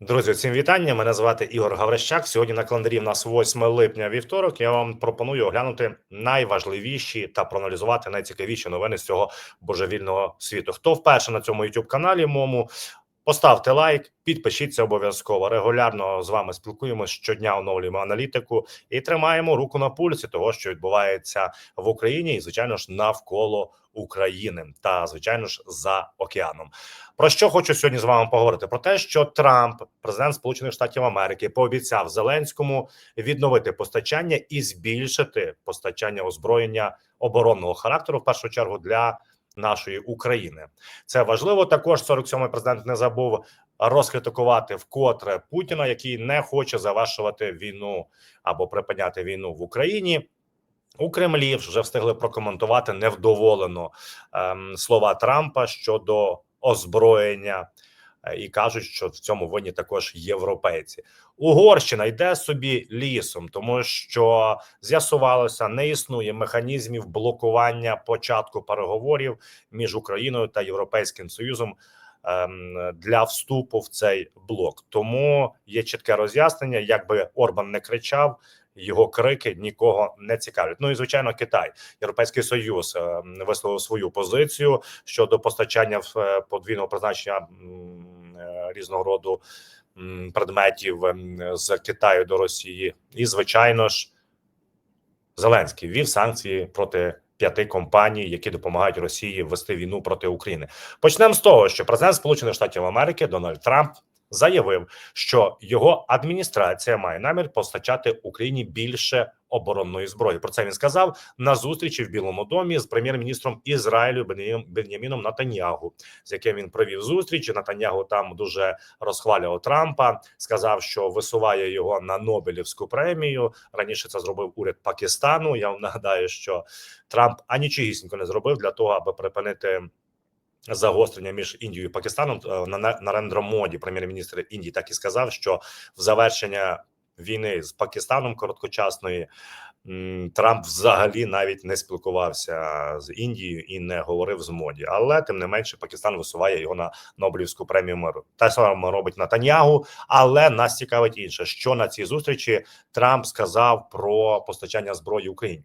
Друзі, всім вітання. Мене звати Ігор Гаврищак. Сьогодні на календарі в нас 8 липня вівторок. Я вам пропоную оглянути найважливіші та проаналізувати найцікавіші новини з цього божевільного світу. Хто вперше на цьому youtube каналі мому Поставте лайк, підпишіться обов'язково. Регулярно з вами спілкуємося щодня, оновлюємо аналітику і тримаємо руку на пульсі того, що відбувається в Україні, і звичайно ж навколо України та звичайно ж за океаном. Про що хочу сьогодні з вами поговорити? Про те, що Трамп, президент Сполучених Штатів Америки, пообіцяв Зеленському відновити постачання і збільшити постачання озброєння оборонного характеру в першу чергу для нашої України. Це важливо. Також 47-й президент не забув розкритикувати вкотре Путіна, який не хоче завершувати війну або припиняти війну в Україні. У Кремлі вже встигли прокоментувати невдоволено ем, слова Трампа щодо озброєння і кажуть, що в цьому винні також європейці. Угорщина йде собі лісом, тому що з'ясувалося, не існує механізмів блокування початку переговорів між Україною та Європейським Союзом. Ем, для вступу в цей блок тому є чітке роз'яснення, якби Орбан не кричав, його крики нікого не цікавлять. Ну і звичайно, Китай, Європейський Союз ем, висловив свою позицію щодо постачання в е, подвійного призначення Е, різного роду предметів ем, з Китаю до Росії, і звичайно ж, Зеленський ввів санкції проти п'яти компаній, які допомагають Росії вести війну проти України. Почнемо з того, що президент Сполучених Штатів Америки Дональд Трамп заявив, що його адміністрація має намір постачати Україні більше оборонної зброї. Про це він сказав на зустрічі в Білому домі з прем'єр-міністром Ізраїлю Бен'яміном Натаньягу, з яким він провів зустріч. Натаньягу там дуже розхвалював Трампа. Сказав, що висуває його на Нобелівську премію. Раніше це зробив уряд Пакистану. Я вам нагадаю, що Трамп анічогісінько не зробив для того, аби припинити загострення між Індією і Пакистаном е, на Нарендра Моді, прем'єр-міністр Індії, так і сказав, що в завершення війни з Пакистаном короткочасної Трамп взагалі навіть не спілкувався з Індією і не говорив з моді, але тим не менше Пакистан висуває його на Нобелівську премію миру. Те саме робить Натаньягу, але нас цікавить інше, що на цій зустрічі Трамп сказав про постачання зброї Україні.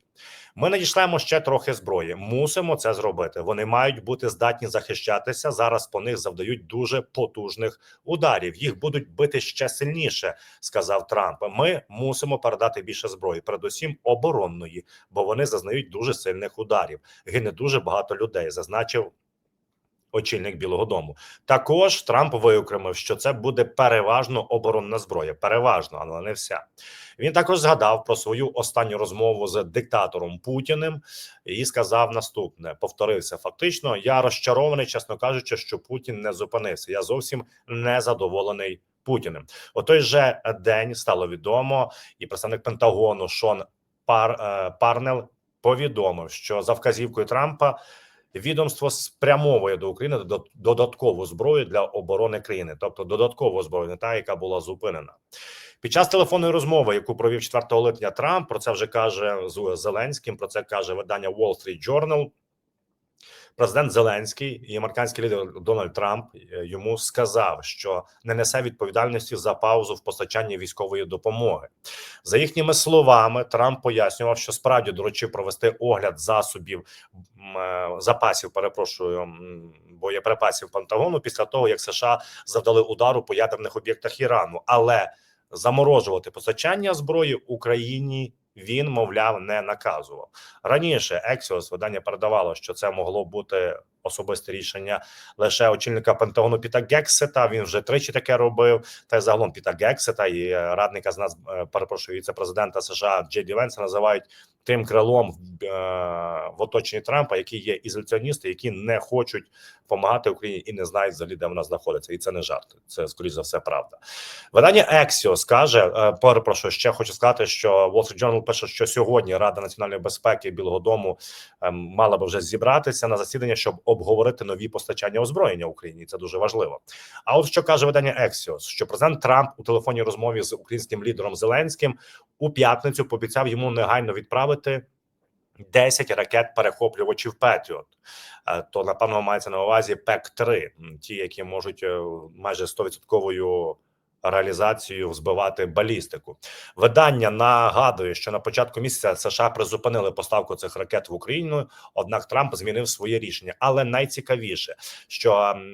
Ми надішлемо ще трохи зброї. Мусимо це зробити. Вони мають бути здатні захищатися. Зараз по них завдають дуже потужних ударів. Їх будуть бити ще сильніше, сказав Трамп. Ми мусимо передати більше зброї, передусім оборонної, бо вони зазнають дуже сильних ударів. Гине дуже багато людей. Зазначив очільник Білого Дому. Також Трамп виокремив, що це буде переважно оборонна зброя, переважно, але не вся. Він також згадав про свою останню розмову з диктатором Путіним і сказав наступне: повторився фактично. Я розчарований, чесно кажучи, що Путін не зупинився. Я зовсім не задоволений Путіним. У той же день стало відомо, і представник Пентагону Шон Пар е, Парнел повідомив, що за вказівкою Трампа відомство спрямовує до України додаткову зброю для оборони країни, тобто додаткову зброю, не та яка була зупинена. Під час телефонної розмови, яку провів 4 липня Трамп, про це вже каже з Зеленським. Про це каже видання Wall Street Journal. Президент Зеленський і американський лідер Дональд Трамп е, йому сказав, що не несе відповідальності за паузу в постачанні військової допомоги. За їхніми словами, Трамп пояснював, що справді доручив провести огляд засобів е, запасів. Перепрошую боєприпасів Пентагону після того, як США завдали удару по ядерних об'єктах Ірану, але заморожувати постачання зброї Україні він, мовляв, не наказував раніше. Ексіос видання передавало, що це могло бути особисте рішення лише очільника Пентагону Піта Гексета. Він вже тричі таке робив. Та й загалом Піта Гексета і радника з нас е, перепрошую віце-президента США Джей Ді Венса називають тим крилом в, е, оточенні Трампа, які є ізоляціоністи, які не хочуть допомагати Україні і не знають взагалі, де вона знаходиться, і це не жарт. Це скоріш за все правда. Видання Ексіос каже: е, перепрошую, ще хочу сказати, що Wall Street Journal пише, що сьогодні Рада національної безпеки Білого Дому ем, мала би вже зібратися на засідання, щоб обговорити нові постачання озброєння Україні. Це дуже важливо. А от що каже видання Ексіос, що президент Трамп у телефонній розмові з українським лідером Зеленським у п'ятницю пообіцяв йому негайно відправити. 10 ракет перехоплювачів Петріот, то напевно мається на увазі ПЕК 3 ті, які можуть е, майже 100% реалізацію збивати балістику. Видання нагадує, що на початку місяця США призупинили поставку цих ракет в Україну. Однак Трамп змінив своє рішення. Але найцікавіше, що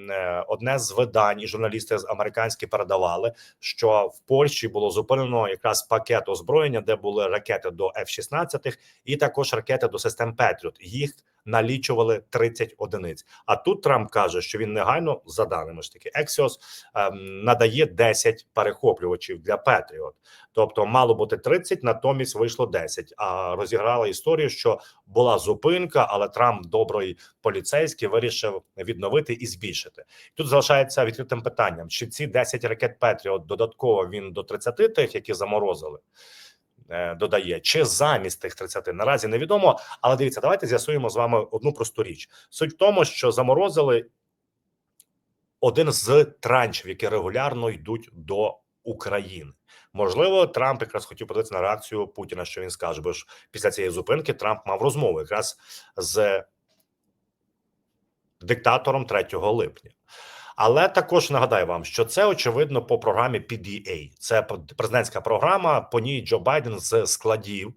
е, одне з видань і журналісти американські передавали, що в Польщі було зупинено якраз пакет озброєння, де були ракети до F-16 і також ракети до систем Петріот. Їх налічували 30 одиниць. А тут Трамп каже, що він негайно за даними ж таки Ексіос ем, надає 10 перехоплювачів для Петріот. Тобто мало бути 30, натомість вийшло 10. А розіграла історію, що була зупинка, але Трамп, добрий поліцейський, вирішив відновити і збільшити. Тут залишається відкритим питанням: чи ці 10 ракет Петріот додатково він до 30 тих, які заморозили. Е, Додає чи замість тих 30, наразі невідомо. Але дивіться, давайте з'ясуємо з вами одну просту річ. Суть в тому, що заморозили один з траншів, які регулярно йдуть до України. Можливо, Трамп якраз хотів подивитися на реакцію Путіна, що він скаже, бо ж після цієї зупинки Трамп мав розмову якраз з диктатором 3 липня. Але також нагадаю вам, що це очевидно по програмі PDA. Це президентська програма. По ній Джо Байден з складів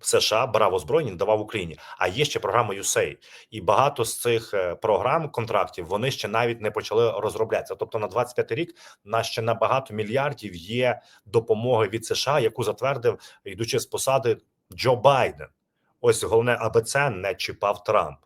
США брав озброєння, давав Україні. А є ще програма USAID. і багато з цих е, програм контрактів вони ще навіть не почали розроблятися. Тобто на 25 рік на ще на багато мільярдів є допомоги від США, яку затвердив, йдучи з посади Джо Байден. Ось головне, аби це не чіпав Трамп,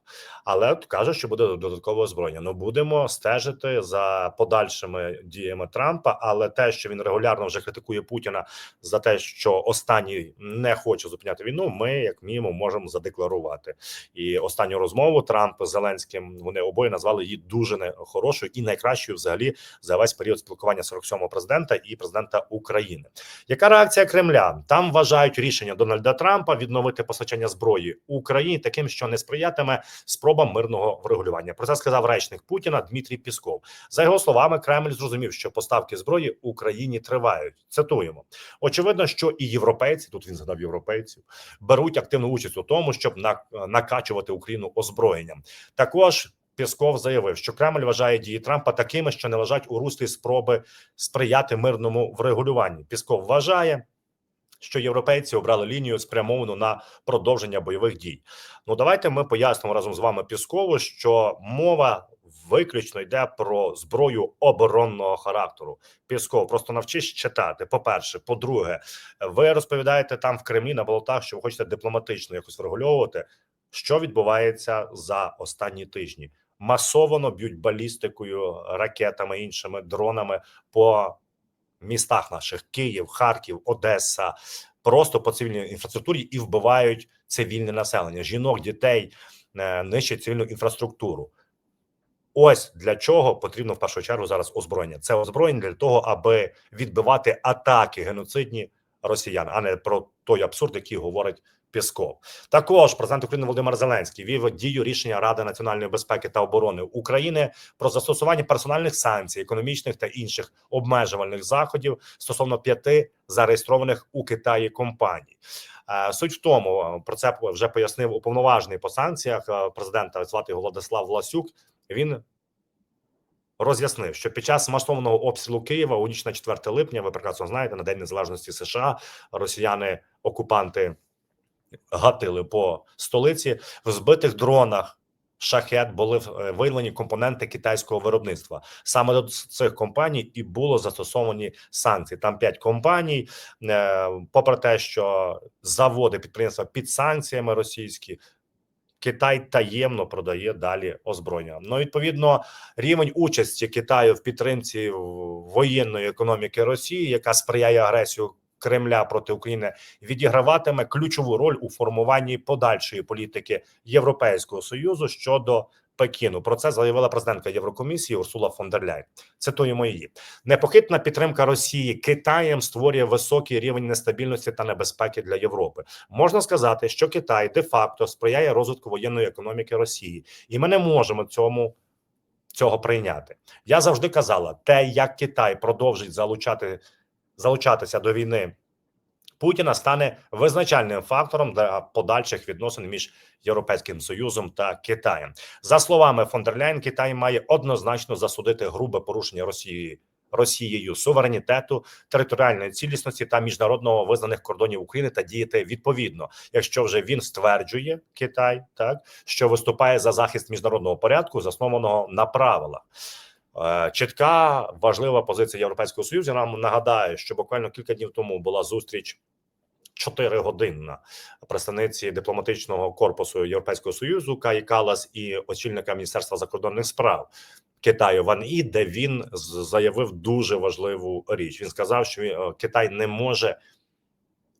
але каже, що буде додаткове озброєння. Ну будемо стежити за подальшими діями Трампа. Але те, що він регулярно вже критикує Путіна за те, що останній не хоче зупиняти війну, ми як мінімум можемо задекларувати. І останню розмову Трамп з Зеленським вони обоє назвали її дуже нехорошою і найкращою взагалі за весь період спілкування 47-го президента і президента України. Яка реакція Кремля? Там вважають рішення Дональда Трампа відновити постачання зброї Україні таким, що не сприятиме спробам мирного врегулювання. Про це сказав речник Путіна Дмитрій Пісков. За його словами, Кремль зрозумів, що поставки зброї Україні тривають. Цитуємо: очевидно, що і європейці тут він згадав європейців, беруть активну участь у тому, щоб накачувати Україну озброєнням. Також Пісков заявив, що Кремль вважає дії Трампа такими, що не лежать у руслі спроби сприяти мирному врегулюванню. Пісков вважає. Що європейці обрали лінію спрямовану на продовження бойових дій. Ну давайте ми пояснимо разом з вами Піскову, що мова виключно йде про зброю оборонного характеру. Пісков просто навчись читати. По перше, по-друге, ви розповідаєте там в Кремлі на болотах, що ви хочете дипломатично якось врегульовувати, що відбувається за останні тижні. Масово б'ють балістикою, ракетами, іншими дронами по містах наших: Київ, Харків, Одеса, просто по цивільній інфраструктурі і вбивають цивільне населення, жінок, дітей, е, нищать цивільну інфраструктуру. Ось для чого потрібно в першу чергу зараз озброєння. Це озброєння для того, аби відбивати атаки геноцидні росіян, а не про той абсурд, який говорить Пісков. Також президент України Володимир Зеленський вів дію рішення Ради національної безпеки та оборони України про застосування персональних санкцій, економічних та інших обмежувальних заходів стосовно п'яти зареєстрованих у Китаї компаній. Е, Суть в тому, про це вже пояснив уповноважений по санкціях е, президента звати його Владислав Власюк. Він роз'яснив, що під час масованого обстрілу Києва у ніч на 4 липня, ви прекрасно знаєте, на день незалежності США росіяни окупанти гатили по столиці в збитих дронах. Шахет були е, виявлені компоненти китайського виробництва. Саме до цих компаній і було застосовані санкції. Там п'ять компаній, Е, попри те, що заводи підприємства під санкціями російські. Китай таємно продає далі озброєння. Ну, відповідно, рівень участі Китаю в підтримці воєнної економіки Росії, яка сприяє агресію Кремля проти України, відіграватиме ключову роль у формуванні подальшої політики Європейського союзу щодо Пекіну. Про це заявила президентка Єврокомісії Урсула фон дер Ляйн. Цитуємо її. Непохитна підтримка Росії Китаєм створює високий рівень нестабільності та небезпеки для Європи. Можна сказати, що Китай де-факто сприяє розвитку воєнної економіки Росії, і ми не можемо цьому. Цього прийняти я завжди казала, те, як Китай продовжить залучати залучатися до війни Путіна, стане визначальним фактором для подальших відносин між Європейським Союзом та Китаєм. За словами фон дер Ляйн, Китай має однозначно засудити грубе порушення Росії Росією суверенітету, територіальної цілісності та міжнародного визнаних кордонів України та діяти відповідно, якщо вже він стверджує Китай, так що виступає за захист міжнародного порядку, заснованого на правилах. Е, Чітка важлива позиція Європейського союзу. Нам нагадаю, що буквально кілька днів тому була зустріч. Чотиригодинна представниці дипломатичного корпусу Європейського союзу Каї Калас і очільника міністерства закордонних справ Китаю Ван І, де він заявив дуже важливу річ. Він сказав, що е, Китай не може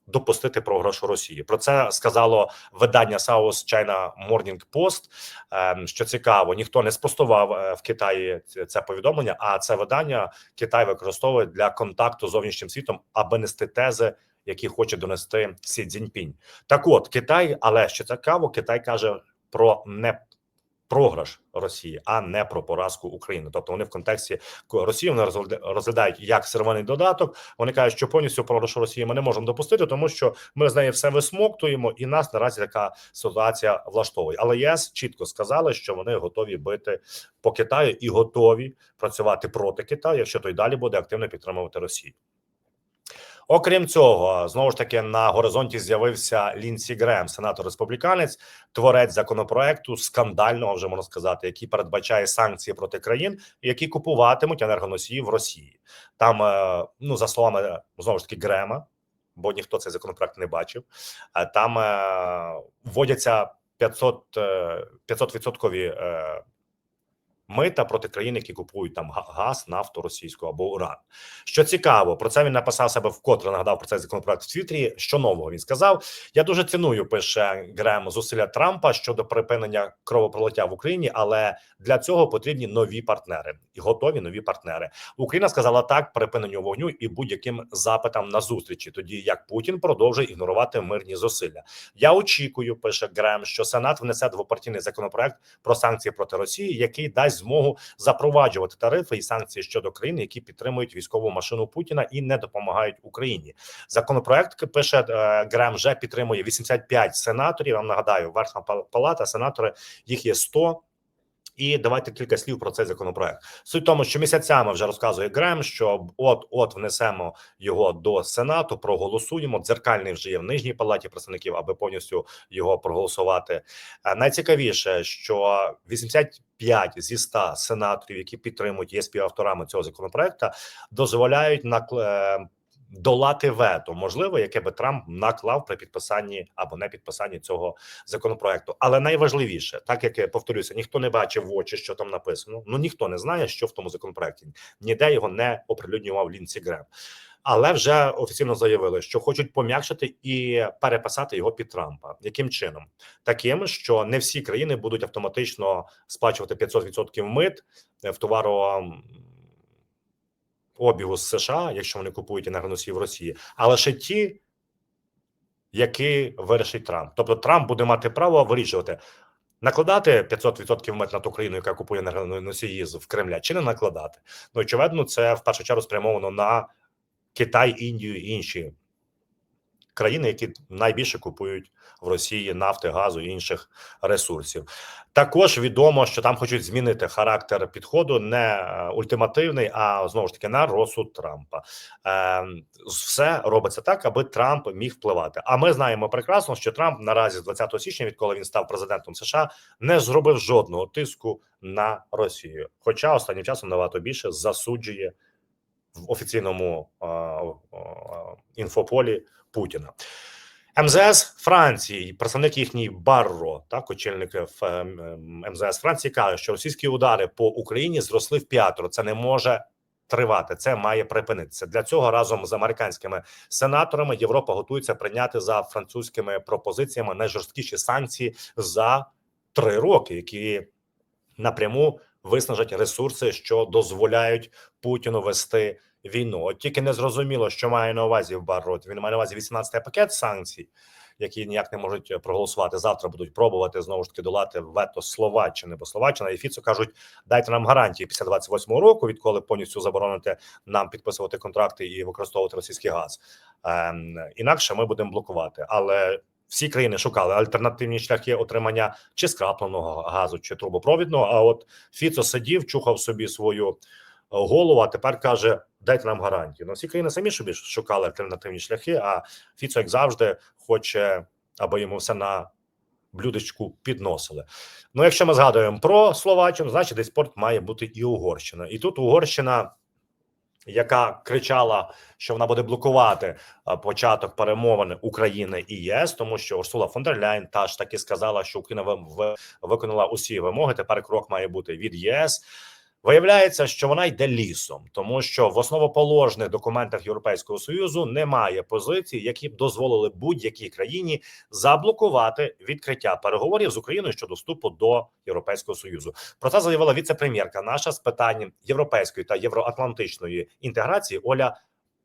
допустити програшу Росії. Про це сказало видання South China Morning Post. Ем, Що цікаво, ніхто не спростував е, в Китаї це повідомлення. А це видання Китай використовує для контакту з зовнішнім світом, аби нести тези, які хоче донести Сі Цзіньпінь. Так, от Китай, але що цікаво, Китай каже про не програш Росії, а не про поразку України. Тобто вони в контексті ко- Росії вони розглядають як сировинний додаток. Вони кажуть, що повністю програшу Росії ми не можемо допустити, тому що ми з неї все висмоктуємо, і нас наразі така ситуація влаштовує. Але ЄС чітко сказали, що вони готові бити по Китаю і готові працювати проти Китаю, якщо той далі буде активно підтримувати Росію. Окрім цього, знову ж таки на горизонті з'явився Лінсі Грем, сенатор республіканець, творець законопроекту скандального, вже можна сказати, який передбачає санкції проти країн, які купуватимуть енергоносії в Росії. Там, е, ну за словами знову ж таки Грема, бо ніхто цей законопроект не бачив. е, Там е, вводяться 500 е, 500 відсоткові мита проти країн, які купують там га- газ, нафту російську або уран. Що цікаво, про це він написав себе вкотре. Нагадав про цей законопроект в Твіттері. Що нового він сказав? Я дуже ціную, пише Грем, зусилля Трампа щодо припинення кровопролиття в Україні, але для цього потрібні нові партнери і готові нові партнери. Україна сказала так припиненню вогню і будь-яким запитам на зустрічі, тоді як Путін продовжує ігнорувати мирні зусилля. Я очікую, пише Грем, що Сенат внесе двопартійний законопроект про санкції проти Росії, який дасть змогу запроваджувати тарифи і санкції щодо країн, які підтримують військову машину Путіна і не допомагають Україні. Законопроект пише е, Грем, вже підтримує 85 сенаторів. Вам нагадаю, верхня пал- палата, сенатори їх є 100. І давайте кілька слів про цей законопроект. Суть в тому, що місяцями вже розказує Грем, що от от внесемо його до сенату, проголосуємо. Дзеркальний вже є в нижній палаті представників, аби повністю його проголосувати. Е, Найцікавіше, що 85 зі 100 сенаторів, які підтримують є співавторами цього законопроекту, дозволяють накл- е, долати вето, можливо, яке би Трамп наклав при підписанні або не підписанні цього законопроекту. Але найважливіше, так як я повторюся, ніхто не бачив в очі, що там написано. Ну ніхто не знає, що в тому законопроекті. Ніде його не оприлюднював Лінсі Грем. Але вже офіційно заявили, що хочуть пом'якшити і переписати його під Трампа. Яким чином? Таким, що не всі країни будуть автоматично сплачувати 500% мит в товаро обігу з США, якщо вони купують енергоносії в Росії, а лише ті, які вирішить Трамп. Тобто Трамп буде мати право вирішувати. Накладати 500% мет над Україну, яка купує енергоносії в Кремля, чи не накладати? Ну очевидно, це в першу чергу спрямовано на Китай, Індію і інші країни, які найбільше купують в Росії нафти, газу і інших ресурсів. Також відомо, що там хочуть змінити характер підходу, не е, ультимативний, а знову ж таки на розсуд Трампа. Е, все робиться так, аби Трамп міг впливати. А ми знаємо прекрасно, що Трамп наразі з 20 січня, відколи він став президентом США, не зробив жодного тиску на Росію. Хоча останнім часом набагато більше засуджує в офіційному інфополі Путіна. МЗС Франції, представник їхній Барро, так очільник е, ем, МЗС Франції, каже, що російські удари по Україні зросли в п'ятеро. Це не може тривати. Це має припинитися. Для цього разом з американськими сенаторами Європа готується прийняти за французькими пропозиціями найжорсткіші санкції за три роки, які напряму виснажать ресурси, що дозволяють Путіну вести війну. От тільки не зрозуміло, що має на увазі в Барроті. Він має на увазі 18-й пакет санкцій, які ніяк не можуть проголосувати. Завтра будуть пробувати знову ж таки долати вето Словаччини, бо Словаччина і Фіцо кажуть, дайте нам гарантії після 28-го року, відколи повністю забороните нам підписувати контракти і використовувати російський газ. Ем, інакше ми будемо блокувати. Але всі країни шукали альтернативні шляхи отримання чи скрапленого газу, чи трубопровідного. А от Фіцо сидів, чухав собі свою голову, а тепер каже: дайте нам гарантію. Ну всі країни самі собі шукали альтернативні шляхи. А Фіцо, як завжди, хоче, аби йому все на блюдечку підносили. Ну, якщо ми згадуємо про Словаччину, значить десь спорт має бути і Угорщина. І тут Угорщина, яка кричала, що вона буде блокувати початок перемовин України і ЄС, тому що Урсула фон дер Ляйн та ж таки сказала, що Україна ви- ви- виконала усі вимоги. Тепер крок має бути від ЄС. Виявляється, що вона йде лісом, тому що в основоположних документах Європейського союзу немає позицій, які б дозволили будь-якій країні заблокувати відкриття переговорів з Україною щодо вступу до Європейського союзу. Про це заявила віце-прем'єрка наша з питань європейської та євроатлантичної інтеграції Оля.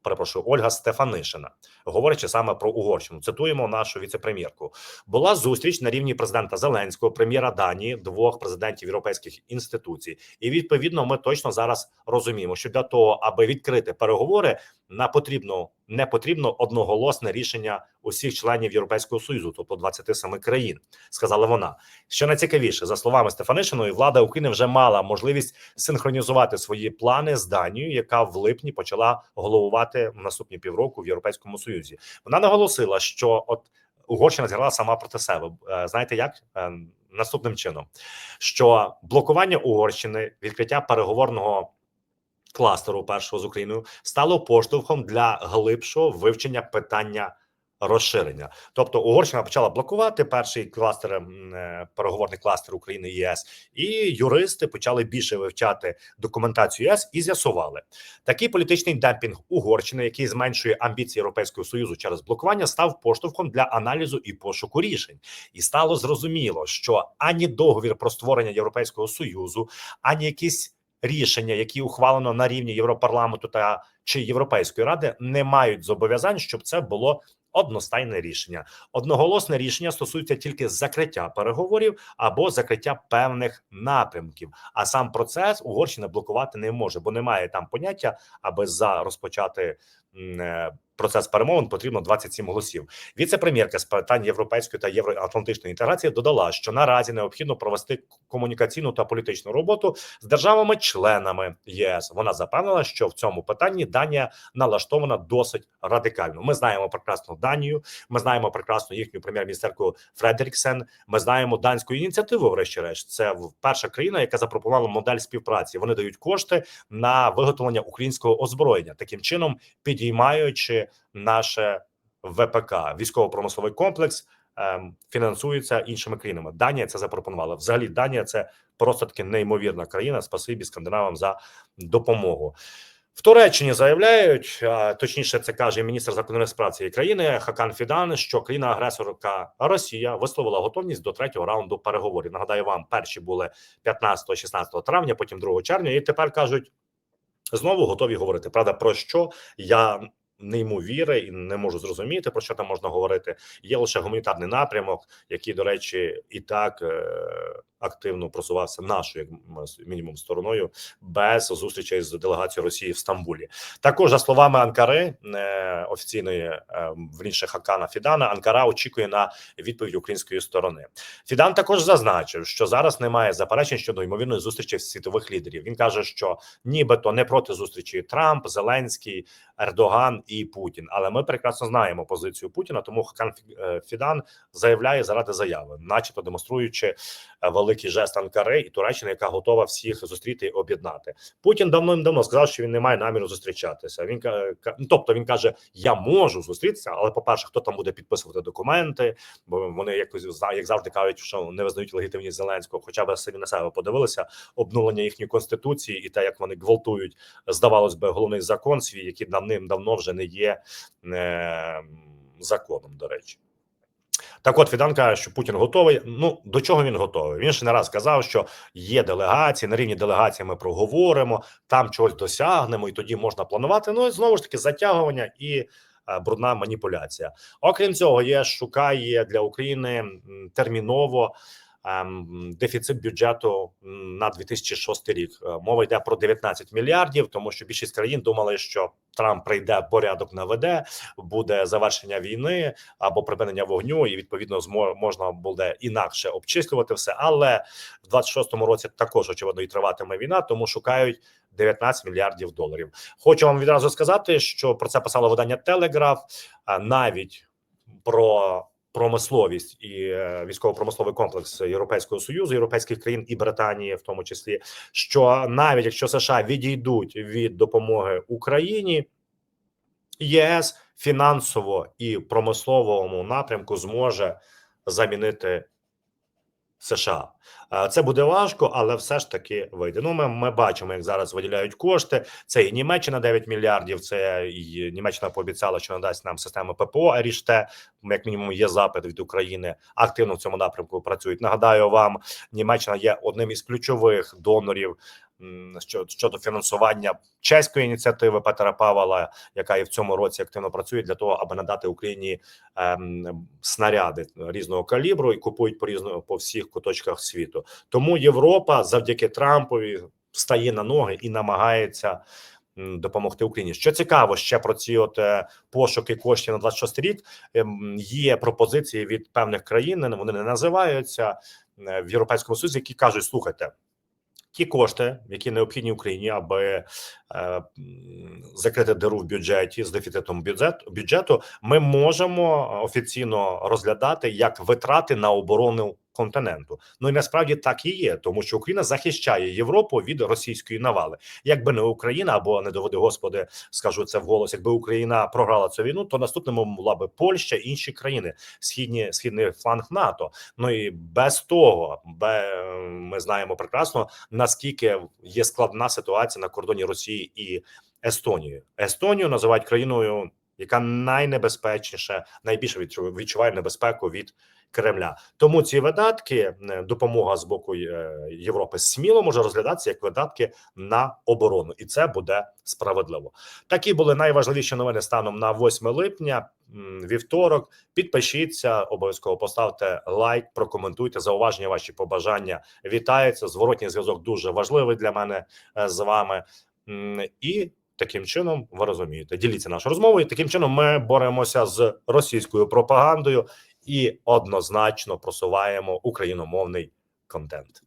Перепрошую, Ольга Стефанишина, говорячи саме про Угорщину. Цитуємо нашу віце-прем'єрку. Була зустріч на рівні президента Зеленського, прем'єра Данії, двох президентів європейських інституцій. І відповідно, ми точно зараз розуміємо, що для того, аби відкрити переговори, на потрібно не потрібно одноголосне рішення усіх членів Європейського союзу, тобто 27 країн, сказала вона. Що найцікавіше, за словами Стефанишиної, влада України вже мала можливість синхронізувати свої плани з Данією, яка в липні почала головувати в наступні півроку в Європейському Союзі. Вона наголосила, що от Угорщина зіграла сама проти себе. Е, Знаєте як? Е, Наступним чином, що блокування Угорщини, відкриття переговорного кластеру першого з Україною стало поштовхом для глибшого вивчення питання розширення. Тобто Угорщина почала блокувати перший кластер е, переговорний кластер України ЄС, і юристи почали більше вивчати документацію ЄС і з'ясували такий політичний демпінг Угорщини, який зменшує амбіції Європейського союзу через блокування, став поштовхом для аналізу і пошуку рішень. І стало зрозуміло, що ані договір про створення Європейського союзу, ані якісь рішення, які ухвалено на рівні Європарламенту та чи Європейської ради, не мають зобов'язань, щоб це було одностайне рішення. Одноголосне рішення стосується тільки закриття переговорів або закриття певних напрямків. А сам процес Угорщина блокувати не може, бо немає там поняття, аби за розпочати е, процес перемовин потрібно 27 голосів. Віце-прем'єрка з питань європейської та євроатлантичної інтеграції додала, що наразі необхідно провести комунікаційну та політичну роботу з державами-членами ЄС. Вона запевнила, що в цьому питанні Данія налаштована досить радикально. Ми знаємо прекрасно Данію. Ми знаємо прекрасно їхню прем'єр-міністерку Фредеріксен. Ми знаємо данську ініціативу. Врешті-решт, це перша країна, яка запропонувала модель співпраці. Вони дають кошти на виготовлення українського озброєння, таким чином підіймаючи наше ВПК, військово-промисловий комплекс. ем, Фінансується іншими країнами. Данія це запропонувала. Взагалі, Данія це просто таки неймовірна країна. Спасибі скандинавам за допомогу. В Туреччині заявляють, точніше, це каже міністр закордонних справ цієї країни Хакан Фідан, що країна-агресорка Росія висловила готовність до третього раунду переговорів. Нагадаю вам, перші були 15-16 травня, потім 2 червня, і тепер кажуть знову готові говорити. Правда, про що я не йому віри і не можу зрозуміти, про що там можна говорити. Є лише гуманітарний напрямок, який, до речі, і так е, активно просувався нашою, як мінімум, стороною без зустрічей з делегацією Росії в Стамбулі. Також за словами Анкари, е, офіційної е, вірніше Хакана Фідана, Анкара очікує на відповідь української сторони. Фідан також зазначив, що зараз немає заперечень щодо ймовірної зустрічі світових лідерів. Він каже, що нібито не проти зустрічі Трамп, Зеленський, Ердоган і Путін. Але ми прекрасно знаємо позицію Путіна. Тому Хакан е, Фідан заявляє заради заяви, начебто демонструючи е, великий жест Анкари і Туреччини, яка готова всіх зустріти і об'єднати. Путін давно-давно сказав, що він не має наміру зустрічатися. Він ну, тобто він каже: Я можу зустрітися, але по перше, хто там буде підписувати документи, бо вони якось як завжди кажуть, що не визнають легітимність Зеленського, хоча б самі на себе подивилися обновлення їхньої конституції і те, як вони гвалтують, здавалось би, головний закон свій, який давним-давно вже не є е, законом. До речі. Так, от Фідан каже, що Путін готовий. Ну до чого він готовий? Він ще не раз казав, що є делегації на рівні делегації. Ми проговоримо, там чогось досягнемо, і тоді можна планувати. Ну і знову ж таки затягування і е, брудна маніпуляція. Окрім цього, є шукає для України терміново дефіцит бюджету на 2006 рік. Е, Мова йде про 19 мільярдів, тому що більшість країн думали, що Трамп прийде порядок наведе, буде завершення війни або припинення вогню, і відповідно можна буде інакше обчислювати все. Але в 26-му році також очевидно і триватиме війна, тому шукають 19 мільярдів доларів. Хочу вам відразу сказати, що про це писало видання Телеграф, навіть про промисловість і е, військово-промисловий комплекс Європейського союзу, європейських країн і Британії, в тому числі, що навіть якщо США відійдуть від допомоги Україні, ЄС фінансово і промисловому напрямку зможе замінити США. Е, Це буде важко, але все ж таки вийде. Ну, ми, ми бачимо, як зараз виділяють кошти. Це і Німеччина 9 мільярдів. Це і Німеччина пообіцяла, що надасть нам систему ППО. Аріште, як мінімум, є запит від України. Активно в цьому напрямку працюють. Нагадаю вам, Німеччина є одним із ключових донорів щодо фінансування чеської ініціативи Петра Павла, яка і в цьому році активно працює для того, аби надати Україні ем, снаряди різного калібру і купують по різно по всіх куточках світу. Тому Європа завдяки Трампові встає на ноги і намагається допомогти Україні. Що цікаво, ще про ці от е, пошуки коштів на 26 рік ем, є пропозиції від певних країн. Вони не називаються е, в Європейському Союзі, які кажуть: слухайте. Ті кошти, які необхідні Україні, аби е, закрити диру в бюджеті з дефіцитом бюджету бюджету, ми можемо офіційно розглядати як витрати на оборону континенту. Ну і насправді так і є, тому що Україна захищає Європу від російської навали. Якби не Україна, або не доведи Господи, скажу це вголос. Якби Україна програла цю війну, то наступними була би Польща і інші країни, східні східний фланг НАТО. Ну і без того, бе, ми знаємо прекрасно наскільки є складна ситуація на кордоні Росії і Естонії. Естонію називають країною, яка найнебезпечніше, найбільше відчу- відчуває небезпеку від Кремля. Тому ці видатки, е, допомога з боку е, Європи, сміло може розглядатися як видатки на оборону, і це буде справедливо. Такі були найважливіші новини станом на 8 липня. Вівторок підпишіться, обов'язково поставте лайк, прокоментуйте зауваження, ваші побажання. Вітається. Зворотній зв'язок дуже важливий для мене е, з вами. І таким чином ви розумієте, діліться нашою розмовою. Таким чином, ми боремося з російською пропагандою і однозначно просуваємо україномовний контент.